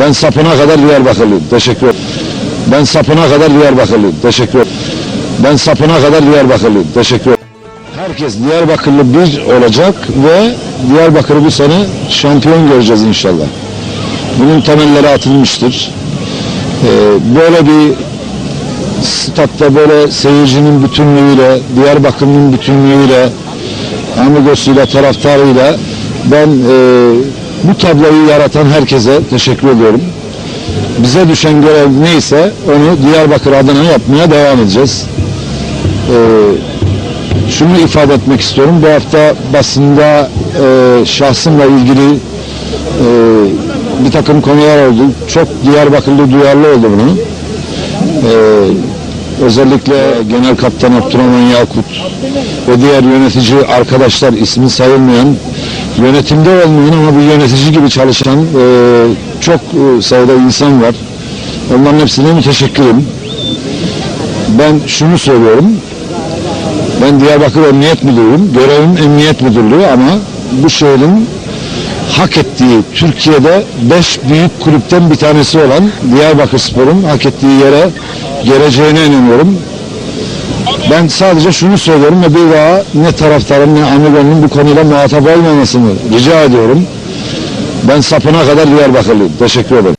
Ben sapına kadar Diyarbakırlıyım. Teşekkür ederim. Ben sapına kadar Diyarbakırlıyım. Teşekkür ederim. Ben sapına kadar Diyarbakırlıyım. Teşekkür ederim. Herkes Diyarbakırlı bir olacak ve Diyarbakır'ı bu sene şampiyon göreceğiz inşallah. Bunun temelleri atılmıştır. Ee, böyle bir statta böyle seyircinin bütünlüğüyle, Diyarbakır'ın bütünlüğüyle, amigosuyla, taraftarıyla ben e, bu tabloyu yaratan herkese teşekkür ediyorum. Bize düşen görev neyse onu Diyarbakır adına yapmaya devam edeceğiz. Ee, şunu ifade etmek istiyorum. Bu hafta basında e, şahsımla ilgili e, bir takım konular oldu. Çok Diyarbakırlı duyarlı oldu bunu. Ee, özellikle Genel Kaptan Abdurrahman Yakut ve diğer yönetici arkadaşlar ismi sayılmayan yönetimde olmayan ama bir yönetici gibi çalışan e, çok e, sayıda insan var. Onların hepsine müteşekkirim. Ben şunu söylüyorum. Ben Diyarbakır Emniyet Müdürüyüm. Görevim Emniyet Müdürlüğü ama bu şehrin hak ettiği Türkiye'de 5 büyük kulüpten bir tanesi olan Diyarbakır Spor'un hak ettiği yere geleceğine inanıyorum. Ben sadece şunu söylüyorum ve bir daha ne taraftarın ne Amigo'nun bu konuyla muhatap olmamasını rica ediyorum. Ben sapına kadar Diyarbakırlıyım. Teşekkür ederim.